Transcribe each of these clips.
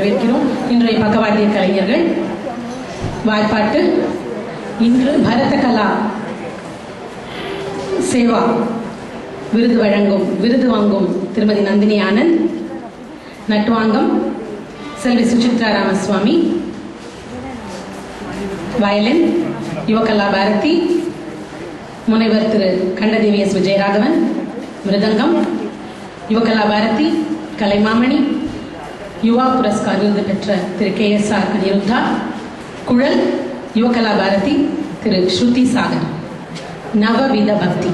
வரவேற்கிறோம். இன்றைய பக்கவாத்திய கலைஞர்கள் வாய்ப்பாட்டு இன்று பரத கலா சேவா விருது வழங்கும் விருது வாங்கும் திருமதி நந்தினி ஆனந்த் நட்டுவாங்கம் செல்வி சுசித்ரா ராமசுவாமி வயலின் யுவகலா பாரதி முனைவர் திரு கண்டதேவி எஸ் விஜயராகவன் மிருதங்கம் யுவகலா பாரதி கலைமாமணி யுவா புரஸ்கார் விருது பெற்ற Thiru K S R Aniruddha குழல் யுவகலா பாரதி திரு ஸ்ருதி சாகர் நவவித பக்தி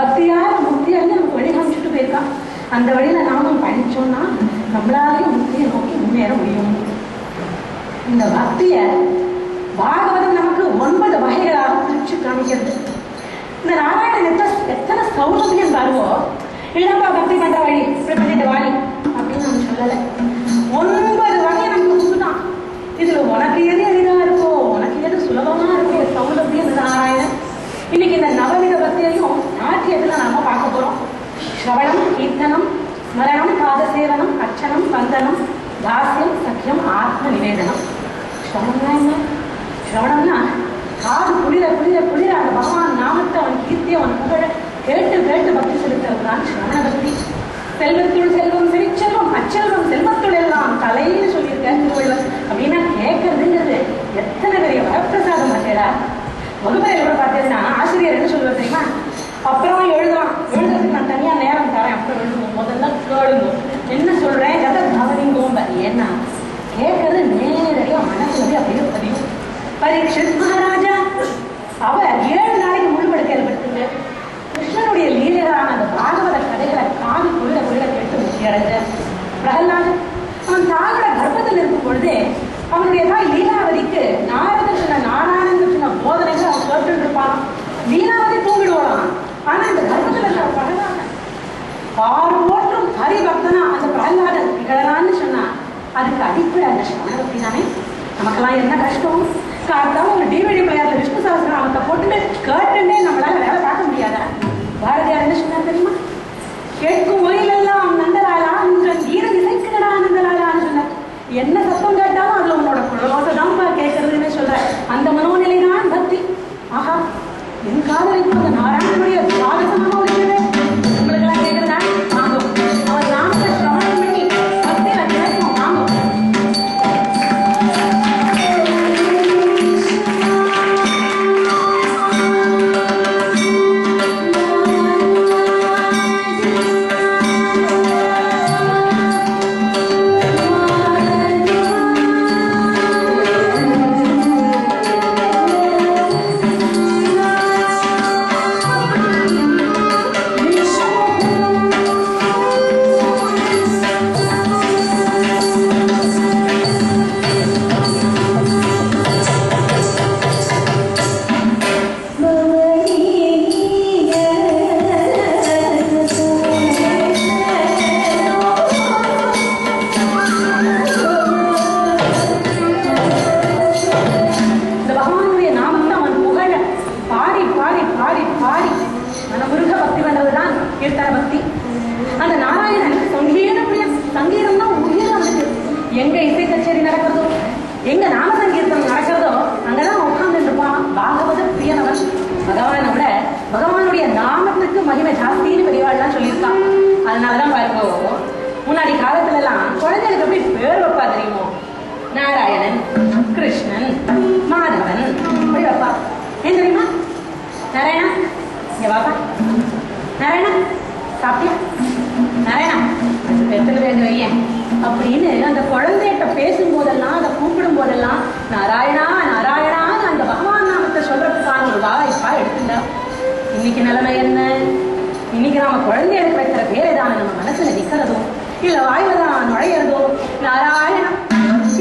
ஆழ்வார்களும் பக்தியால நம்ம நமக்கு வழி காமிச்சிட்டு போயிருக்கான் அந்த வழியில நாமும் பயணிச்சோம்னா நம்மளாலையும் முக்தியை நோக்கி முன்னேற முடியும். இந்த பக்திய பாகவதம் நமக்கு ஒன்பது வகைகளாக பிரிச்சு காமிக்கிறது. இந்த நாராயணன் எத்தனை எத்தனை சௌலபியம் தருவோம் இல்லப்பா பக்தி பண்ற வழி இப்படி பண்ணிட்டு அப்படின்னு நம்ம சொல்லலை. ஒன்பது வகை நமக்கு கொடுத்துட்டான் இதுல உனக்கு எது எளிதா இருக்கோ உனக்கு எது சுலபமா இருக்கோ சௌலபியம் நாராயணன். இன்னைக்கு இந்த நவவித பக்தியையும் நாட்டியத்துல நாம பார்க்க போறோம். ஸ்ரவணம் கீர்த்தனம் ஸ்மரணம் பாதசேவனம் அர்ச்சனம் வந்தனம் தாசியம் சக்கியம் ஆத்ம நிவேதனம். ஸ்ரவணம்னா என்ன? ஸ்ரவணம்னா காது குளிர குளிர குளிர அந்த பகவான் நாமத்தை அவன் கீர்த்தி அவன் புகழ கேட்டு கேட்டு பக்தி செலுத்துறது தான் ஸ்ரவண பக்தி. செல்வத்துள் செல்வம் சிரிச்செல்வம் அச்செல்வம் செல்வத்துள் எல்லாம் தலைன்னு சொல்லியிருக்கேன் திருவள்ளுவர். அப்படின்னா கேட்கறதுங்கிறது எத்தனை பெரிய வரப்பிரசாதம் பார்த்தேடா வகுப்பறையில் கூட பார்த்தீங்கன்னா ஆசிரியர் என்ன சொல்லுவார் தெரியுமா? அப்புறம் எழுதலாம் எழுதுறதுக்கு நான் தனியாக நேரம் தரேன். அப்புறம் எழுதுவோம். முதல்ல கேளுங்க. என்ன சொல்கிறேன் கதை கவனிங்கோம்ப? ஏன்னா கேட்கறது நேரடியாக மனசுல அப்படியே பதியும். பரீட்சித் மகாராஜா அவர் ஏழு நாளைக்கு முழுபடுக்கையில் படுத்துங்க கிருஷ்ணனுடைய லீலரான அந்த பாகவத கதைகளை காது கொள்ள கொள்ள கேட்டு முக்கிய அடைஞ்ச பிரகலாதன் அவன் தாயோட கர்ப்பத்தில் இருக்கும் பொழுதே அவனுடைய தாய் லீலாவதிக்கு நாரதன் சொன்ன நாராயணன் சொன்ன போதனைகள் அவன் கேட்டு இருப்பான் வீணாவே தூங்கிடுவான்? ஆனா இந்த கர்ப்பத்தில் இருக்கிற பிரகலாதன் பாரு போற்றும் ஹரி பக்தனா அந்த பிரகலாதன் திகழலான்னு சொன்னா அதுக்கு அடிப்படை அந்த சரணபக்தி தானே நமக்கெல்லாம் என்ன கஷ்டம்? காரணம் ஒரு டிவிடி பிளேயர்ல விஷ்ணு சகசிரநாமத்தை போட்டுட்டு கேட்டுட்டே நம்மளால வேலை பார்க்க முடியாதா? பாரதியார் என்ன சொன்னார் தெரியுமா? கேட்கும் ஒலியிலெல்லாம் நந்தலாலா என்ற ஈர இசைக்குடா நந்தலாலான்னு சொன்னார். என்ன சத்தம் கேட்டாலும் அதுல உன்னோட குழந்தை தான் கேட்கறதுன்னு சொல்ற அந்த மனம் எனக்கு காதலிப்பது இங்க நாராயணா சாப்பிட்டியா நாராயணா எத்தனை பேர் வையன் அப்படின்னு அந்த குழந்தைகிட்ட பேசும்போதெல்லாம் அதை கூப்பிடும் போதெல்லாம் நாராயணா நாராயணா அந்த பகவான் நாமத்தை சொல்றதுக்கான ஒரு வாய்ப்பா எடுத்துட்டா இன்னைக்கு நிலைமை என்ன இன்னைக்கு நாம குழந்தைகளுக்கு வைக்கிற பேர் தான் நம்ம மனசுல நிக்கிறதும் இல்ல வாயில தான் நுழையிறதும் நாராயணா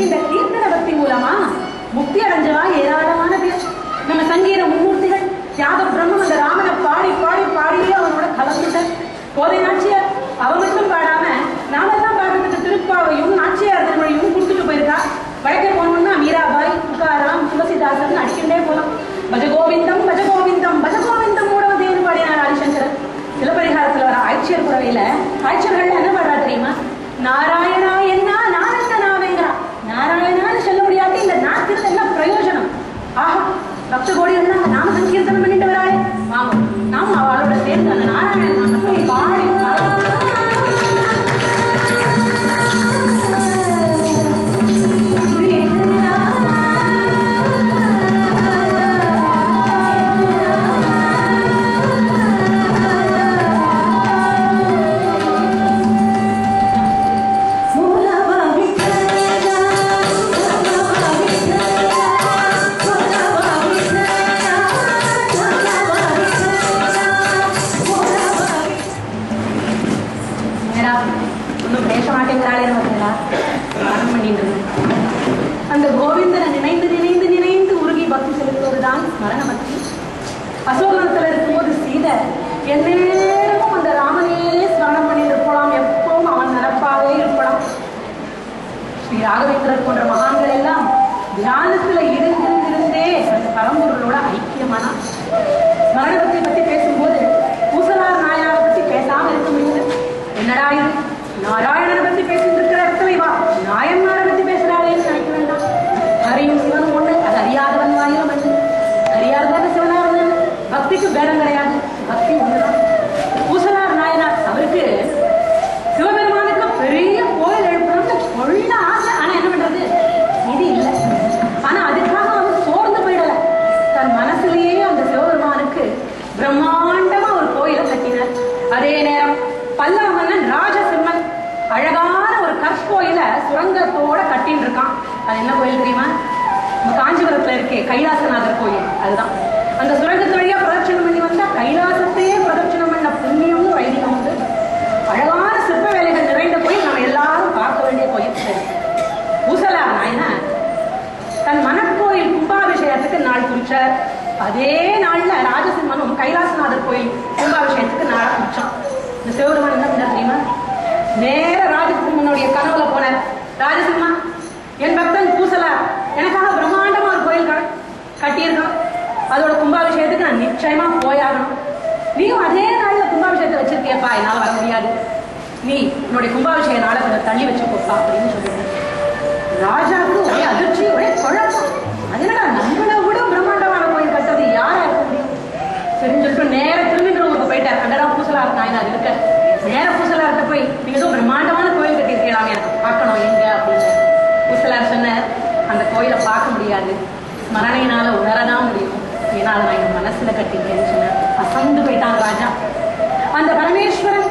இந்த கீர்த்தன பக்தி மூலமா முக்தி அடைஞ்சவா ஏராளமான பேர் நம்ம சங்கீத மும்மூர்த்திகள் தியாக பிரம்மம் அந்த ராமனை பாடி பாடி பாடியே அவனோட கலந்துட்ட கோதை நாச்சியார் அவ மட்டும் பாடாம நாமெல்லாம் பாடுறதுக்கு திருப்பாவையும் நாச்சியார் என் பக்தன் பூசலார். எனக்காக பிரம்மாண்டமா ஒரு கோயில் கட்டியிருக்கான். அதோட கும்பாபிஷேகத்துக்கு நான் நிச்சயமா போயாகணும். நீயும் அதே நாள்ல கும்பாபிஷேகத்தை வச்சிருக்கியப்பா. என்னால வர முடியாது. நீ உன்னுடைய கும்பாபிஷேக நாளை கொஞ்சம் தள்ளி வச்சுக்கோப்பா அப்படின்னு சொல்லிட்டு ராஜாவுக்கு ஒரே அதிர்ச்சி ஒரே குழப்பம். அது என்னடா நம்மளை விட பிரம்மாண்டமான கோயில் கட்டுறது யாரா இருக்க முடியும் சரின்னு சொல்லிட்டு நேர போயிட்டேன் ஊருக்கு போயிட்டார். அங்கடா என்ன நாயனார் இருக்க நேர இருக்க போய் நீங்க ஏதோ பிரம்மாண்டமான கோயில் கட்டியிருக்கீங்களாமே எனக்கு பார்க்கணும் எங்க அப்படின்னு. பூசலார் சொன்னார் அந்த கோயிலை பார்க்க முடியாது. ஸ்மரணையினால் உணரதான் முடியும். ஏன்னா அதை நான் என் மனசுல கட்டிக்கிறேன்னு சொன்னேன் அசந்து போயிட்டான் ராஜா. அந்த பரமேஸ்வரன்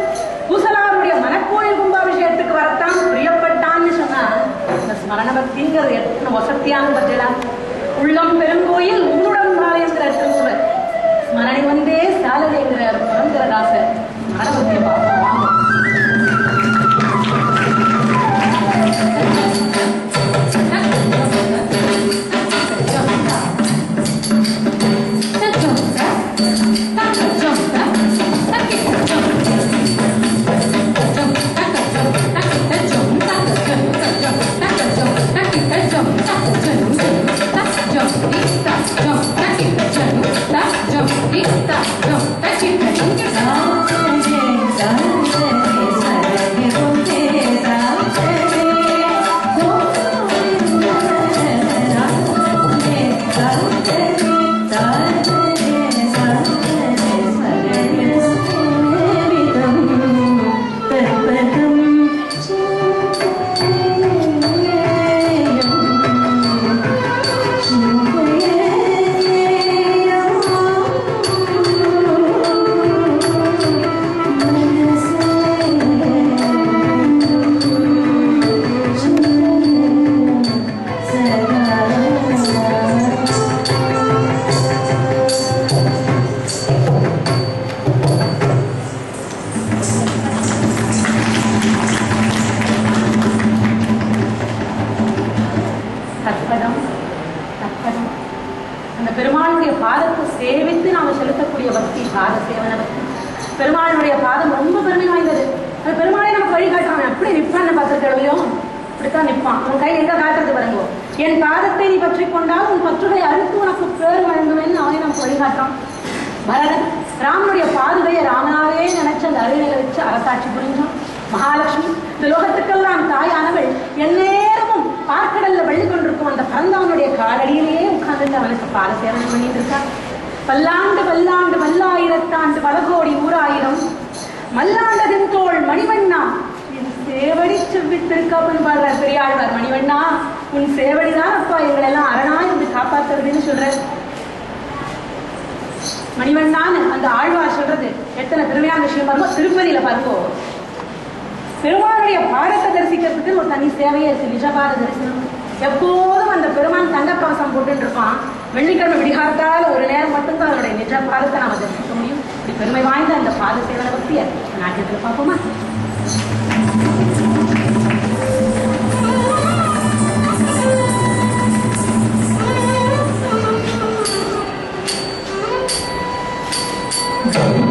பூசலாருடைய மனக்கோயில் கும்பாபிஷேகத்துக்கு வரத்தான் பிரியப்பட்டான்னு சொன்னால் இந்த ஸ்மரண பக்திங்கிறது எத்தனை வசத்தியான பத்திலா உள்ளம் பெருங்கோயில் உன்னுடன் மாலைங்கிற திருமூலர் ஸ்மரணை வந்தே சாலலைங்கிற புரந்தரதாசர் ஸ்மரண பார்ப்போம் என் பாதத்தை நீ பற்றி கொண்டால் உன் பற்றுகளை அறுத்து உனக்கு பேர் வழங்குவேன்னு அவனை நமக்கு வழிகாட்டான் பரதன் ராமனுடைய பாதுகையை ராமனாவே நினைச்சு அந்த அருகில வச்சு அரசாட்சி புரிஞ்சான் மகாலட்சுமி இந்த லோகத்துக்கெல்லாம் தாயானவள் எந்நேரமும் பார்க்கடல்ல வழி கொண்டிருக்கும் அந்த பரந்தவனுடைய காலடியிலேயே உட்கார்ந்து அவனுக்கு பால சேவனம் பண்ணிட்டு இருக்கா பல்லாண்டு பல்லாண்டு பல்லாயிரத்தாண்டு பல கோடி நூறாயிரம் மல்லாண்டதின் தோல் மணிவண்ணா. என் சேவடி செவ்வித்திருக்காப்புன்னு பாடுறார் பெரியாழ்வார் மணிவண்ணா. உன் சேவடிதான் அப்பா எங்களை எல்லாம் அரணா இருந்து காப்பாத்துறதுன்னு மணிவன் மணிவண்ணான்னு அந்த ஆழ்வார் சொல்றது. எத்தனை பெருமையான விஷயம் பாருங்க திருப்பதியில பார்ப்போம் பெருமானுடைய பாடத்தை தரிசிக்கிறதுக்கு ஒரு தனி சேவையே இருக்கு நிஜபாத தரிசனம். எப்போதும் அந்த பெருமான் தங்கக்கவசம் போட்டுட்டு இருப்பான். வெள்ளிக்கிழமை விடிகாத்தால் ஒரு நேரம் மட்டும்தான் அவருடைய நிஜ பாதத்தை நாம தரிசிக்க முடியும். இப்படி பெருமை வாய்ந்த அந்த பாத சேவனை பற்றி நாட்டத்தில் பார்ப்போமா? இதுதான்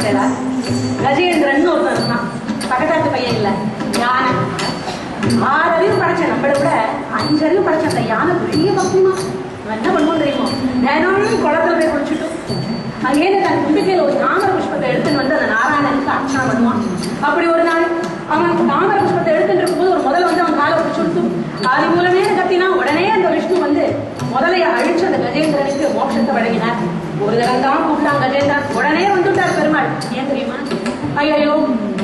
அபூர்வமான கஜேந்திரன் ஒருத்தன் இருந்தான் பக்கத்தாட்டு பையன் இல்லை. யானை. வரைக்கும் படைச்சேன் நம்மளை விட அஞ்சறிவு படைச்சேன் அந்த யானை பெரிய பக்திமா என்ன பண்ணுவோம் தெரியுமோ? தினமும் குளத்துல போய் குளிச்சுட்டு அங்கேருந்து தன் தும்பிக்கையில ஒரு தாமர புஷ்பத்தை எடுத்துன்னு வந்து அந்த நாராயணனுக்கு அர்ச்சனை பண்ணுவான். அப்படி ஒரு நாள் அவன் தாமர புஷ்பத்தை எடுத்துட்டு இருக்கும்போது ஒரு முதல்ல வந்து அவன் காலை பிடிச்சு கொடுத்து அது மூலமே கத்தினா உடனே அந்த விஷ்ணு வந்து முதலையை அழிச்சு அந்த கஜேந்திரனுக்கு மோட்சத்தை வழங்கினார். ஒரு தரம் தான் கூப்பிட்டான் கஜேந்திரன் உடனே வந்துட்டார் பெருமாள். ஏன் தெரியுமா? ஐயோ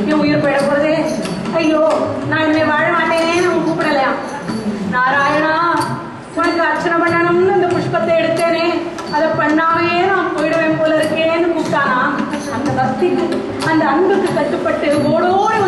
என் உயிர் போயிட போறதே. ஐயோ நான் இனிமே வாழ மாட்டேனே அவன் கூப்பிடலையா? நாராயணா உனக்கு அர்ச்சனை பண்ணணும்னு அந்த புஷ்பத்தை எடுத்தேனே. அதை பண்ணாமையே நான் போயிடுவேன் போல இருக்கேன்னு கூப்பிட்டானா? அந்த பக்திக்கு அந்த அன்புக்கு கட்டுப்பட்டு ஓடோடி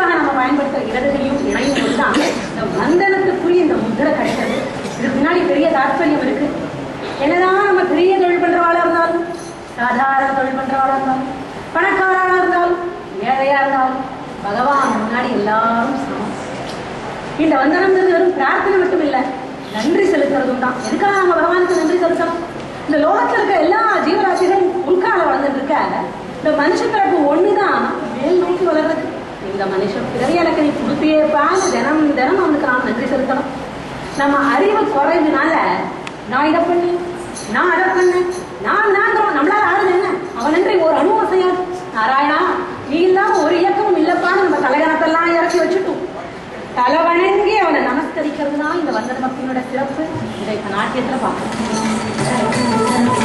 சுத்திக்காக நம்ம பயன்படுத்துற இடது இணையும் போதுதான். இந்த வந்தனத்துக்குரிய இந்த முத்திரை கிடைக்கிறது. இதுக்கு பின்னாடி பெரிய தாற்பயம் இருக்கு. என்னதான் நம்ம பெரிய தொழில் பண்றவாளா இருந்தாலும் சாதாரண தொழில் பண்றவாளா இருந்தாலும் பணக்காரனா இருந்தாலும் ஏழையா இருந்தாலும் பகவான் முன்னாடி எல்லாரும் சமம். இந்த வந்தனம்ன்றது வெறும் பிரார்த்தனை மட்டும் இல்ல நன்றி செலுத்துறதும் தான். எதுக்காக நம்ம பகவானுக்கு நன்றி செலுத்தணும்? இந்த லோகத்துல இருக்க எல்லா ஜீவராசிகளும் உள்கால வளர்ந்துட்டு இருக்க இந்த மனுஷ பிறப்பு ஒண்ணுதான் மேல் நோக்கி வளர்றது இந்த மனுஷன் பிறகு எனக்கு நீ கொடுத்தியேப்பான்னு தினம் தினம் அவனுக்கு நான் நன்றி செலுத்தணும். நம்ம அறிவு குறைஞ்சனால நான் இதை பண்ணேன் நான் அதை பண்ணேன் நான் நான் தான் நம்மளால ஆறுது என்ன? அவன் நன்றி ஒரு அணுவம் செய்யாது நாராயணா நீ இல்லாம ஒரு இயக்கமும் இல்லப்பான்னு நம்ம தலைகணத்தெல்லாம் இறக்கி வச்சுட்டோம். தலை வணங்கி அவனை நமஸ்கரிக்கிறது தான் இந்த வந்தன பக்தியினோட சிறப்பு. இதை இப்ப நாட்டியத்துல பார்க்கணும்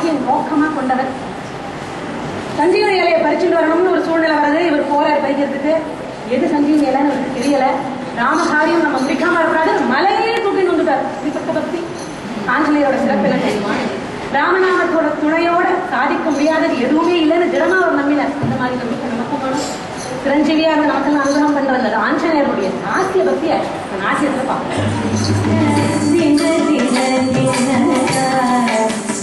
தன்னுடைய நோக்கமாக நோக்கமா கொண்டவர். சஞ்சீவனி இலையை பறிச்சுட்டு வரணும்னு ஒரு சூழ்நிலை வர்றது இவர் போறார் பறிக்கிறதுக்கு எது சஞ்சீவன் இலைன்னு அவருக்கு தெரியல. ராமகாரியம் நம்ம முடிக்காம இருக்காது மலையே தூக்கி வந்துட்டார் இப்படிப்பட்ட பக்தி ஆஞ்சநேயரோட சிறப்பு என்ன தெரியுமா? ராமநாமத்தோட துணையோட சாதிக்க முடியாதது எதுவுமே இல்லைன்னு திடமா அவர் நம்பினார். அந்த மாதிரி நம்பிக்கை நமக்கும் வேணும். சிரஞ்சீவியா இருந்த நமக்கெல்லாம் அனுகிரகம் பண்றது ஆஞ்சநேயருடைய நாசிய பக்தியை இந்த நாசியத்துல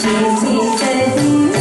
பார்க்கணும் ஜெய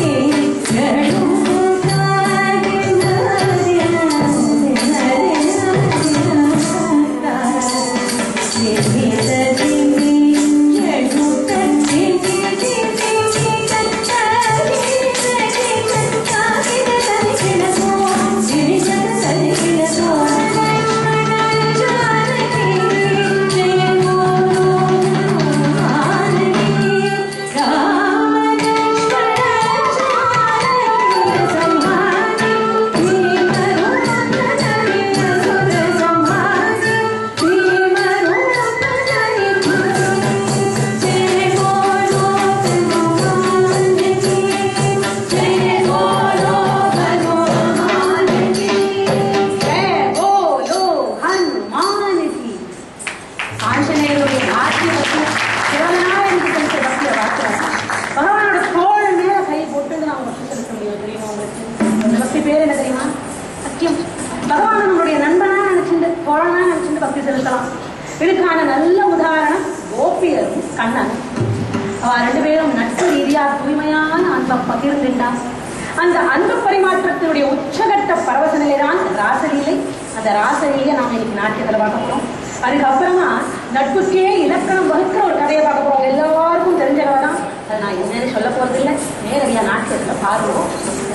இலக்கணம் வகுக்கிற ஒரு கதையை பார்க்க போறோம். எல்லாருக்கும் தெரிஞ்ச கதை தான். அதை நான் என்னன்னு சொல்ல போறது இல்லை நாட்டியத்தில் நாட்டியத்துல பாருவோம்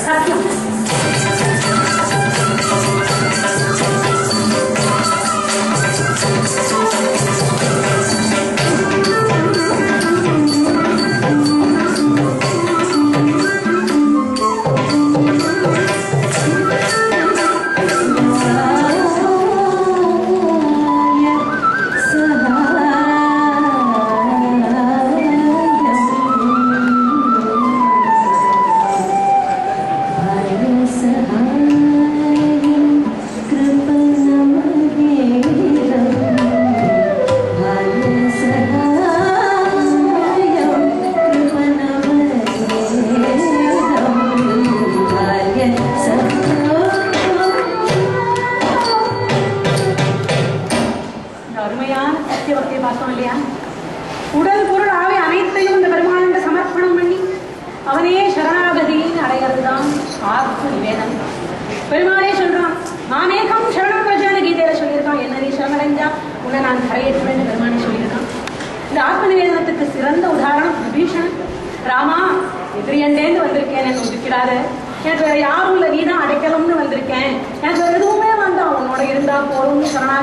சத்தியம்.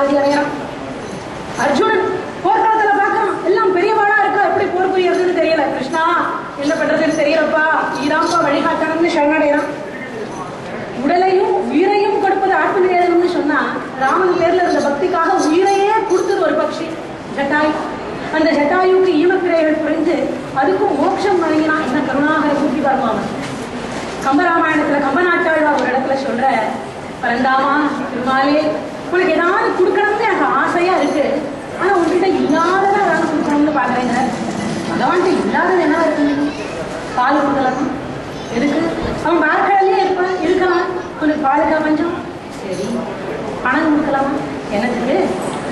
போட்டி அடைகிறான் அர்ஜுனன் போர்க்களத்துல பாக்குறான் எல்லாம் பெரியவாளா இருக்கா? எப்படி போர் புரியறதுன்னு தெரியல. கிருஷ்ணா என்ன பண்றதுன்னு தெரியலப்பா. நீதான்ப்பா வழிகாட்டணும்னு சரணடைறான் உடலையும் உயிரையும் கொடுப்பது ஆத்ம நிவேதனம்னு சொன்னா ராமன் பேர்ல இருந்த பக்திக்காக உயிரையே கொடுத்தது ஒரு பக்ஷி ஜட்டாயு. அந்த ஜட்டாயுக்கு ஈமக்கிரைகள் புரிந்து அதுக்கும் மோட்சம் வழங்கினா என்ன கருணாகர கூட்டி பார்ப்பாங்க கம்பராமாயணத்துல கம்பநாட்டாழ்வா ஒரு இடத்துல சொல்ற பரந்தாமா திருமாலே உனக்கு ஏதாவது கொடுக்கணும்னு எனக்கு ஆசையா இருக்கு. ஆனா உங்ககிட்ட இல்லாததான் ஏதாவது கொடுக்கணும்னு பாக்குறேங்க பகவான்கிட்ட இல்லாதது என்ன இருக்கு? பால் கொடுக்கலாம். எதுக்கு? அவன் பார்க்கடலே இருப்பான் இருக்கலாம். உனக்கு பாலுக்கா பஞ்சம் சரி. பணம் கொடுக்கலாமா. என்னத்துக்கு?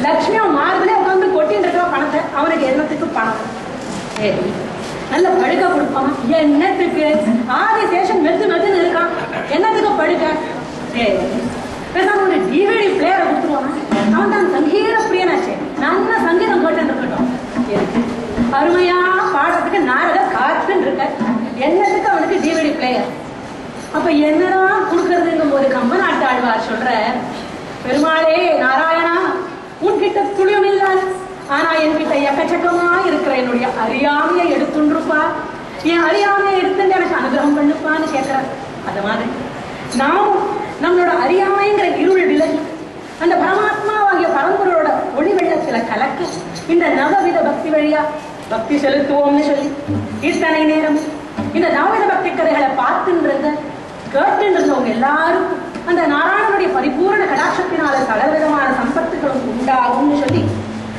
லட்சுமி அவன் மார்பிலே உட்காந்து கொட்டின்னு இருக்கா பணத்தை அவனுக்கு என்னத்துக்கு பணம்? சரி. நல்ல படுக்க கொடுப்பான். என்னத்துக்கு? ஆதி சேஷன் மெத்து மெத்துன்னு இருக்கான். என்னத்துக்கு படுக்க? சரி. பேசாம ஒரு டிவிடி பிளேயரை கொடுத்துருவான்? அவன் தான் சங்கீத பிரியனாச்சே. நல்ல சங்கீதம் கேட்டு இருக்கட்டும். அருமையா பாடுறதுக்கு நாரத காத்துன்னு இருக்க என்னத்துக்கு அவனுக்கு டிவிடி பிளேயர் அப்ப என்னடா கொடுக்கறதுங்கும் போது கம்ப நாட்டு ஆழ்வார் சொல்ற பெருமாளே நாராயணா உன்கிட்ட துளியும் இல்லை ஆனா என்கிட்ட எக்கச்சக்கமா இருக்கிற என்னுடைய அறியாமையை எடுத்துருப்பா என் அறியாமையை எடுத்துட்டு எனக்கு அனுகிரகம் பண்ணுப்பான்னு கேட்கிறார் அது மாதிரி நாமும் நம்மளோட அறியாமைங்கிற இருள் விலகி அந்த பரமாத்மாவாகிய பரம்பொருளோட ஒளி வெள்ளத்துல கலக்க இந்த நவவித பக்தி வழியா பக்தி செலுத்துவோம்னு சொல்லி இத்தனை நேரம். இந்த நவவித பக்தி கதைகளை பார்த்துன்றத கேட்டுன்றவங்க எல்லாருக்கும் அந்த நாராயணனுடைய பரிபூரண கடாட்சத்தினால சகலவிதமான சம்பத்துகளும் உண்டாகும்னு சொல்லி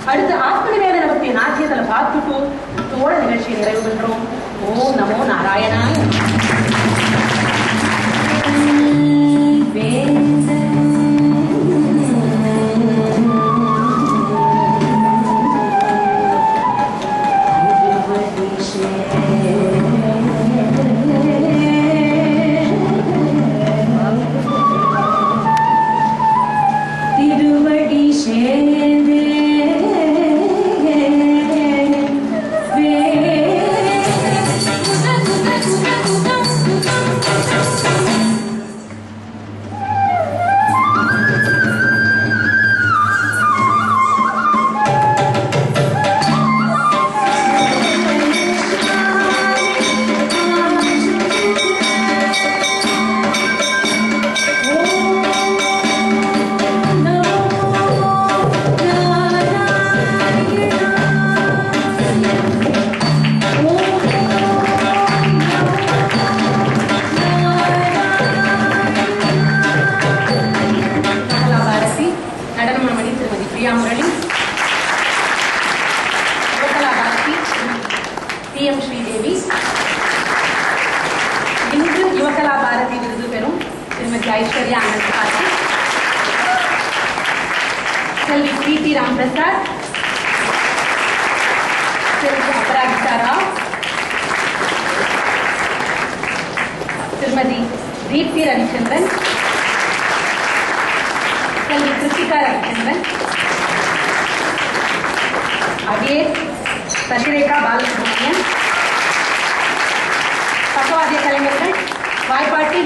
அடுத்து ஆத்ம நிவேதன பக்தி நாட்டியத்தில் பார்த்துட்டு இதோட நிகழ்ச்சியை நிறைவு பண்றோம் ஓம் நமோ நாராயணாய.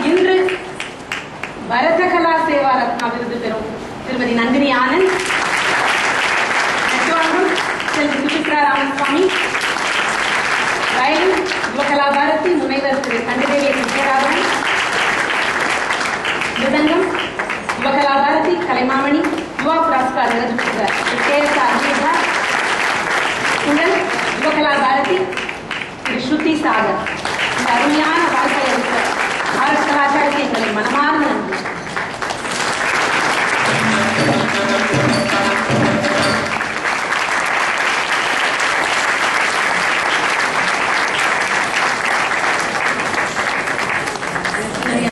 இன்று பரதகலா சேவா ரத்னா விருது பெறும் திருமதி நந்தினி ஆனந்த் செல்வி சுசித்ரா ராமசுவாமி ரயில் யுவகலா பாரதி முனைவர் திரு கண்டதேவி விஜயராகவன் மிருதங்கம் யுவகலா பாரதி கலைமாமணி யுவா புரஸ்கார் பெற்ற கே எஸ் அஜீதா குழல் யுவகலா பாரதி திரு ஸ்ருதி சாகர். இந்த அருமையான வாழ்க்கை இருக்கிறார் பாரத் கலாச்சாரத்தை எங்களை மனமார்ந்த நன்றி